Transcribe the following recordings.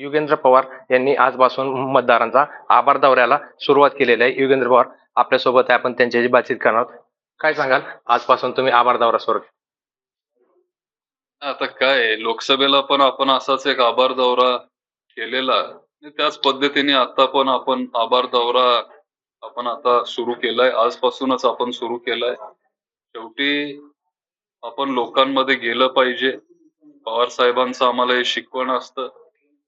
युगेंद्र पवार यांनी आजपासून मतदारांचा आभार दौऱ्याला सुरुवात केलेली आहे. युगेंद्र पवार आपल्यासोबत आहे. आपण त्यांच्याशी बातचीत करणार आहोत. काय सांगाल? आजपासून तुम्ही आभार दौरा सुरू आता काय लोकसभेला पण आपण असाच एक आभार दौरा केलेला त्याच पद्धतीने आता पण आपण आभार दौरा आपण आता सुरू केलाय. आजपासूनच आपण सुरू केलाय. शेवटी आपण लोकांमध्ये गेलं पाहिजे. पवार साहेबांचं आम्हाला हे शिकवण असतं.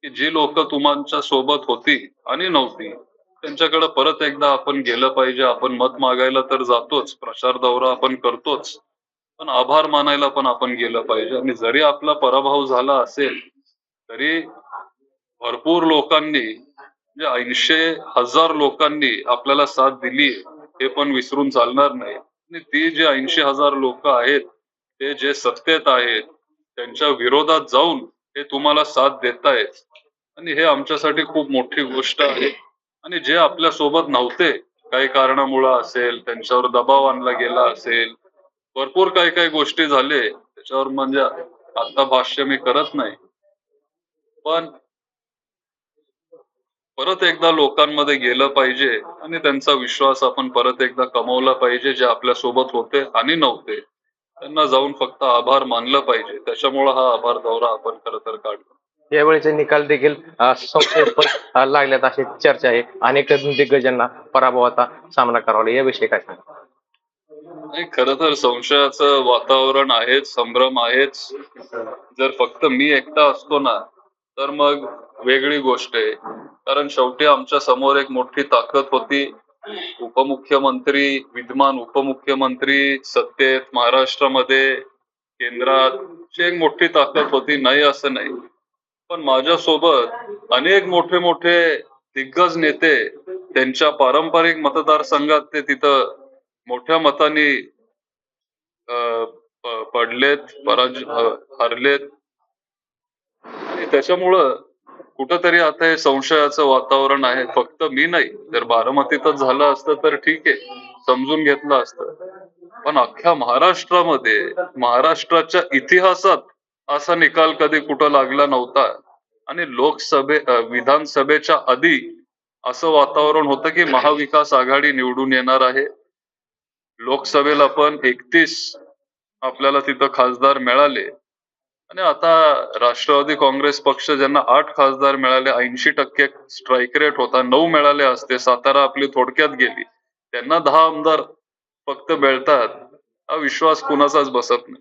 की जी लोक तुमच्यासोबत होती आणि नव्हती त्यांच्याकडे परत एकदा आपण गेलं पाहिजे आपण मत मागायला तर जातोच प्रचार दौरा आपण करतोच पण आभार मानायला पण आपण गेलं पाहिजे. आणि जरी आपला पराभव झाला असेल तरी भरपूर लोकांनी म्हणजे ऐंशी हजार लोकांनी आपल्याला साथ दिली हे पण विसरून चालणार नाही. आणि ती जे ऐंशी हजार लोक आहेत ते जे सत्तेत आहेत त्यांच्या विरोधात जाऊन हे तुम्हाला साथ देतायत. आणि हे आमच्यासाठी खूप मोठी गोष्ट आहे. आणि जे आपल्यासोबत नव्हते काही कारणामुळे असेल त्यांच्यावर दबाव आणला गेला असेल भरपूर काही काही गोष्टी झाले त्याच्यावर म्हणजे आता भाष्य मी करत नाही. पण परत एकदा लोकांमध्ये गेलं पाहिजे आणि त्यांचा विश्वास आपण परत एकदा कमवला पाहिजे जे आपल्यासोबत होते आणि नव्हते त्यांना जाऊन फक्त आभार मानलं पाहिजे. त्याच्यामुळं हा आभार दौरा आपण खरं तर काढतो यावेळेचे निकाल देखील संशयास्पद लागल्यात अशी चर्चा आहे. अनेक दिग्गजांना पराभवाचा सामना करावा लागला. याविषयी काय सांगा नाही खर तर संशयाचं वातावरण आहेच संभ्रम आहेच. जर फक्त मी एकटा असतो ना तर मग वेगळी गोष्ट आहे. कारण शेवटी आमच्यासमोर एक मोठी ताकद होती. उपमुख्यमंत्री विद्यमान उपमुख्यमंत्री सत्तेत महाराष्ट्रामध्ये केंद्रात ची एक मोठी ताकद होती. नाही असं नाही. पण माझ्यासोबत अनेक मोठे मोठे दिग्गज नेते त्यांच्या पारंपरिक मतदारसंघात ते तिथं मोठ्या मताने पडलेत पराज हरलेत. त्याच्यामुळं कुठंतरी आता हे संशयाचं वातावरण आहे. फक्त मी नाही. जर बारामतीतच झालं असतं तर ठीक आहे. समजून घेतलं असतं. पण अख्ख्या महाराष्ट्रामध्ये महाराष्ट्राच्या इतिहासात असा निकाल कधी कुठं लागला नव्हता. आणि लोकसभे विधानसभेच्या आधी असं वातावरण होतं की महाविकास आघाडी निवडून येणार आहे. लोकसभेला पण एकतीस आपल्याला तिथं खासदार मिळाले. आणि आता राष्ट्रवादी काँग्रेस पक्ष ज्यांना आठ खासदार मिळाले ऐंशी टक्के स्ट्राईक रेट होता नऊ मिळाले असते सातारा आपली थोडक्यात गेली. त्यांना दहा आमदार फक्त मिळतात. हा विश्वास कुणाचाच बसत नाही.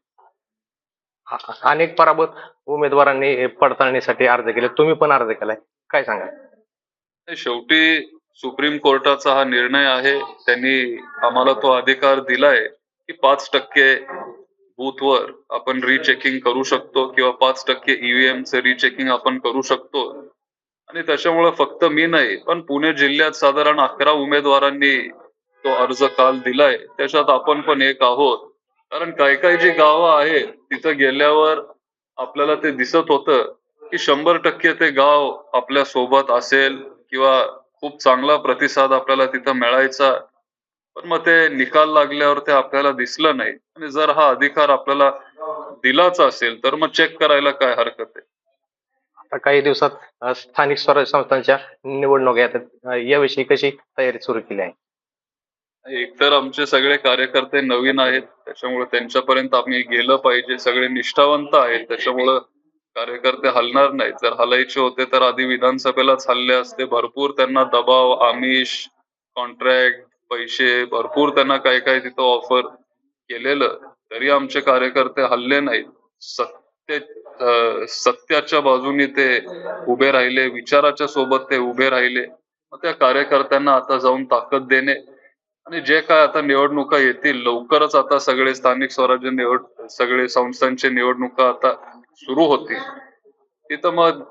अनेक पराभूत उमेदवारांनी पडताळणीसाठी अर्ज केले. तुम्ही पण अर्ज केलाय. काय सांगा शेवटी सुप्रीम कोर्टाचा हा निर्णय आहे. त्यांनी आम्हाला तो अधिकार दिलाय की पाच टक्के बूथवर आपण रिचेकिंग करू शकतो किंवा पाच टक्के ईव्हीएम चे रिचेकिंग आपण करू शकतो. आणि त्याच्यामुळे फक्त मी नाही पण पुणे जिल्ह्यात साधारण अकरा उमेदवारांनी तो अर्ज काल दिलाय. त्याच्यात आपण पण एक आहोत. कारण काही काही जी गावं आहेत तिथं गेल्यावर आपल्याला ते दिसत होतं की शंभर टक्के ते गाव आपल्यासोबत असेल किंवा खूप चांगला प्रतिसाद आपल्याला तिथं मिळायचा. पण मग ते निकाल लागल्यावर ते आपल्याला दिसलं नाही. आणि जर हा अधिकार आपल्याला दिलाच असेल तर मग चेक करायला काय हरकत आहे? आता काही दिवसात स्थानिक स्वराज्य संस्थांच्या निवडणुका येतात याविषयी कशी तयारी सुरू केली आहे? एकतर आमचे सगळे कार्यकर्ते नवीन आहेत. त्याच्यामुळे त्यांच्यापर्यंत आम्ही गेलं पाहिजे. सगळे निष्ठावंत आहेत. त्याच्यामुळं कार्यकर्ते हलणार नाहीत. जर हलायचे होते तर आधी विधानसभेलाच हल्ले असते. भरपूर त्यांना दबाव आमिष कॉन्ट्रॅक्ट पैसे भरपूर त्यांना काय काय तिथं ऑफर केलेलं. तरी आमचे कार्यकर्ते हल्ले नाहीत. सत्य सत्याच्या बाजूने ते उभे राहिले. विचाराच्या सोबत ते उभे राहिले. मग त्या कार्यकर्त्यांना आता जाऊन ताकद देणे आणि जे काय आता निवडणुका येतील लवकरच आता सगळे स्थानिक स्वराज्य निवड सगळे संस्थांचे निवडणुका आता सुरू होतील. तिथं मग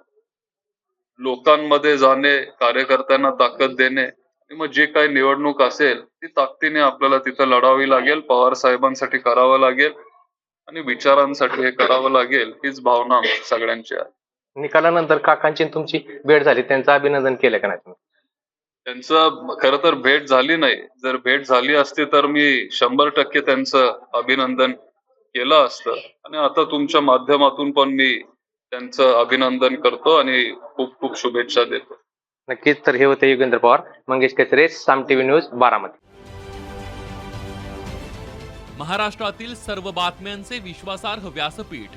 लोकांमध्ये जाणे कार्यकर्त्यांना ताकद देणे मग जे काही निवडणूक असेल ती ताकदीने आपल्याला तिथं लढावी लागेल पवार साहेबांसाठी करावं लागेल आणि विचारांसाठी हे करावं लागेल हीच भावना सगळ्यांची आहे. निकालानंतर काकांची तुमची भेट झाली त्यांचं अभिनंदन केलं का नाही तुम्ही? त्यांचं खर तर भेट झाली नाही. जर भेट झाली असती तर मी शंभर टक्के त्यांचं अभिनंदन केलं असतं. आणि आता तुमच्या माध्यमातून पण मी त्यांचं अभिनंदन करतो आणि खूप खूप शुभेच्छा देतो. नक्कीच तर हे होते युगेंद्र पवार मंगेश केसरे साम टीव्ही न्यूज बारामती. महाराष्ट्रातील सर्व बातम्यांचे विश्वासार्ह व्यासपीठ